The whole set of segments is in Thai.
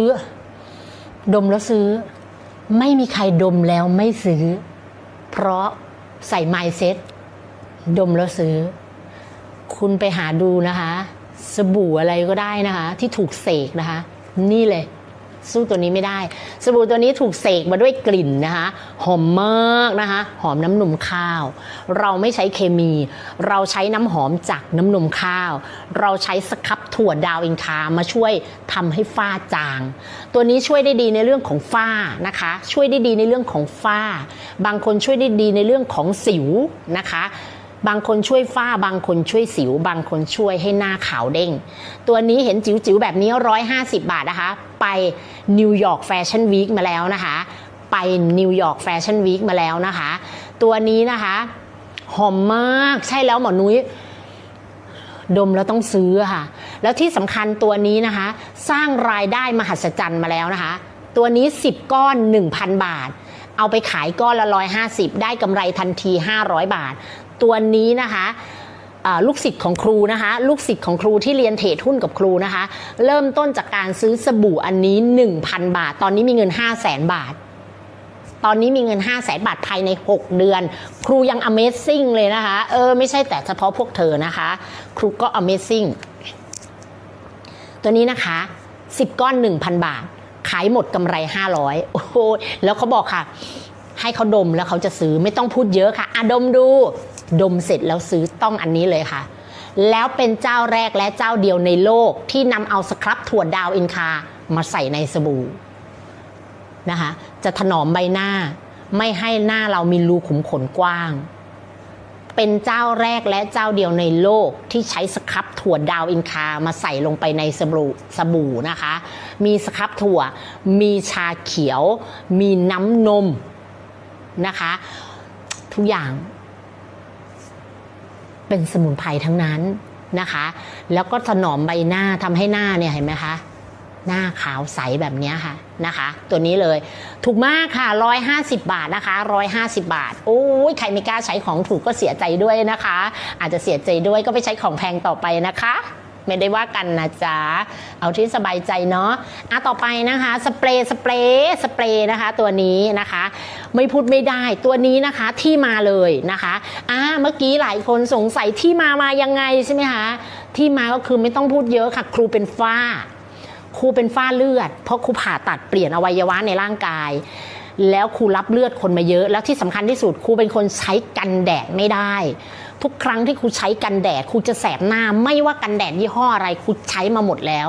ซื้อดมแล้วซื้อ ไม่มีใครดมแล้วไม่ซื้อ เพราะใส่ไมเซ็ตดมแล้วซื้อ คุณไปหาดูนะคะ สบู่อะไรก็ได้นะคะ ที่ถูกเสกนะคะ นี่เลย สู้ตัวนี้ไม่ได้ สบู่ตัวนี้ถูกเสกมาด้วยกลิ่นนะคะหอมมากนะคะหอมน้ำนมข้าว เราไม่ใช้เคมี เราใช้น้ำหอมจากน้ำนมข้าว เราใช้สครับถั่วดาวอินคามาช่วยทำให้ฝ้าจาง ตัวนี้ช่วยได้ดีในเรื่องของฝ้านะคะ ช่วยได้ดีในเรื่องของฝ้า บางคนช่วยได้ดีในเรื่องของสิวนะคะ บางคนช่วยฝ้า บางคนช่วยสิว บางคนช่วยให้หน้าขาวเด้ง ตัวนี้เห็นจิ๋วๆแบบนี้ 150 บาทนะคะ ไปนิวยอร์กแฟชั่นวีคมาแล้วนะคะ ไปนิวยอร์กแฟชั่นวีคมาแล้วนะคะ ตัวนี้นะคะ หอมมากใช่แล้วหมอนุ้ยดมแล้วต้องซื้อค่ะ แล้วที่สำคัญตัวนี้นะคะ สร้างรายได้มหัศจรรย์มาแล้วนะคะ ตัวนี้ 10 ก้อน 1,000 บาท เอาไปขายก้อนละ 150 ได้กำไรทันที 500 บาท ตัวนี้นะคะลูกศิษย์ของครูนะคะ ลูกศิษย์ของครูที่เรียนเทรดหุ้นกับครูนะคะ เริ่มต้นจากการซื้อสบู่อันนี้ 1,000 บาท ตอนนี้มีเงิน 5 0 0แสนบาท ตอนนี้มีเงิน 5 0 0แสนบาทภายใน 6 เดือน ครูยัง Amazing เลยนะคะ เออ ไม่ใช่แต่เฉพาะพวกเธอนะคะ ครูก็ Amazing ตัวนี้นะคะ 10 ก้อน 1,000 บาท ขายหมดกำไร 500 โอ้โหแล้วเขาบอกค่ะ ให้เขาดมแล้วเขาจะซื้อไม่ต้องพูดเยอะค่ะอะดมดู ดมเสร็จแล้วซื้อต้องอันนี้เลยค่ะ แล้วเป็นเจ้าแรกและเจ้าเดียวในโลกที่นำเอาสครับถั่วดาวอินคามาใส่ในสบู่นะคะจะถนอมใบหน้า ไม่ให้หน้าเรามีรูขุมขนกว้าง เป็นเจ้าแรกและเจ้าเดียวในโลกที่ใช้สครับถั่วดาวอินคามาใส่ลงไปในสบู่สบู่นะคะ มีสครับถั่ว มีชาเขียว มีน้ำนมนะคะ ทุกอย่าง เป็นสมุนไพรทั้งนั้นนะคะ แล้วก็ถนอมใบหน้าทำให้หน้าเนี่ยเห็นไหมคะ หน้าขาวใสแบบนี้ค่ะนะคะ ตัวนี้เลยถูกมากค่ะ 150 บาทนะคะ 150 บาท โอ้ยใครไม่กล้าใช้ของถูกก็เสียใจด้วยนะคะ อาจจะเสียใจด้วยก็ไปใช้ของแพงต่อไปนะคะ ไม่ได้ว่ากันนะจ๊ะ เอาที่สบายใจเนาะอะต่อไปนะคะ สเปรย์สเปรย์สเปรย์นะคะ ตัวนี้นะคะ ไม่พูดไม่ได้ตัวนี้นะคะที่มาเลยนะคะอ่าเมื่อกี้หลายคนสงสัยที่มามายังไงใช่ไหมคะที่มาก็คือไม่ต้องพูดเยอะค่ะ ครูเป็นฝ้า ครูเป็นฝ้าเลือด เพราะครูผ่าตัดเปลี่ยนอวัยวะในร่างกาย แล้วครูรับเลือดคนมาเยอะ แล้วที่สำคัญที่สุดครูเป็นคนใช้กันแดดไม่ได้ ทุกครั้งที่ครูใช้กันแดดครูจะแสบหน้า ไม่ว่ากันแดดยี่ห้ออะไรครูใช้มาหมดแล้ว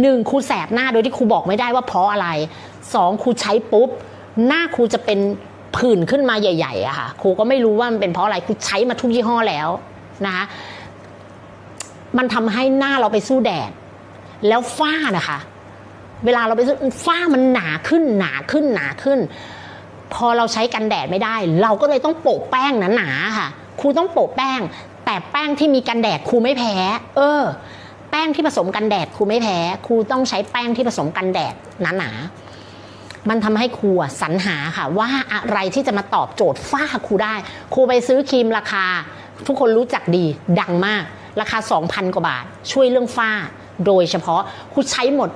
หนึ่งครูแสบหน้าโดยที่ครูบอกไม่ได้ว่าเพราะอะไรสองครูใช้ปุ๊บ หน้าครูจะเป็นผื่นขึ้นมาใหญ่ๆอะค่ะครูก็ไม่รู้ว่ามันเป็นเพราะอะไรครูใช้มาทุกยี่ห้อแล้วนะคะมันทำให้หน้าเราไปสู้แดด แล้วฝ้านะคะ เวลาเราไปซื้อฝ้ามันหนาขึ้นหนาขึ้นหนาขึ้น พอเราใช้กันแดดไม่ได้ เราก็เลยต้องโปะแป้งหนาๆค่ะ ครูต้องโปะแป้ง แต่แป้งที่มีกันแดดครูไม่แพ้ เออ แป้งที่ผสมกันแดดครูไม่แพ้ ครูต้องใช้แป้งที่ผสมกันแดดหนาๆมันทำให้ครูสรรหาค่ะ ว่าอะไรที่จะมาตอบโจทย์ฝ้าครูได้ ครูไปซื้อครีมราคา ทุกคนรู้จักดีดังมาก ราคา 2,000 กว่าบาท ช่วยเรื่องฝ้า โดยเฉพาะครูใช้หมด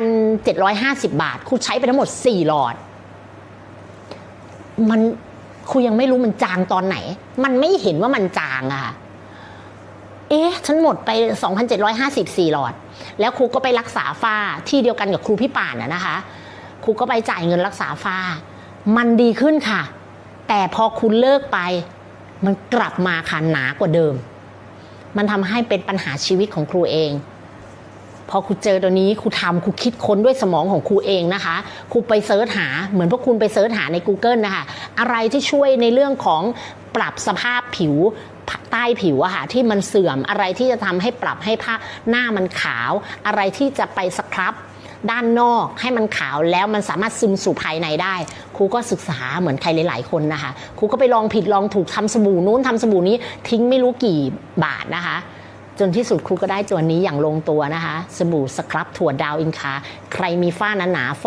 2,750 บาทครูใช้ไปทั้งหมด 4 หลอด มันครูยังไม่รู้มันจางตอนไหน มันไม่เห็นว่ามันจางอะค่ะเอ๊ะ ฉันหมดไป 2,754 หลอด แล้วครูก็ไปรักษาฝ้าที่เดียวกันกับครูพี่ป่านอะนะคะ ครูก็ไปจ่ายเงินรักษาฝ้า มันดีขึ้นค่ะ แต่พอคุณเลิกไป มันกลับมาค่ะหนากว่าเดิม มันทำให้เป็นปัญหาชีวิตของครูเอง พอครูเจอตัวนี้ครูทำครูคิดค้นด้วยสมองของครูเองนะคะครูไปเซิร์ชหาเหมือนพวกคุณไปเซิร์ชหาใน Google นะคะอะไรที่ช่วยในเรื่องของปรับสภาพผิวใต้ผิวอะค่ะที่มันเสื่อมอะไรที่จะทำให้ปรับให้ผ้าหน้ามันขาว อะไรที่จะไปสครับด้านนอกให้มันขาวแล้วมันสามารถซึมสู่ภายในได้ครูก็ศึกษาเหมือนใครหลาย ๆ คนนะคะครูก็ไปลองผิดลองถูกทำสบู่นู้นทำสบู่นี้ทิ้งไม่รู้กี่บาทนะคะ จนที่สุดครูก็ได้ตัวนี้อย่างลงตัวนะคะ สบู่สครับถั่วดาวอินคา ใครมีฝ้าหนาๆ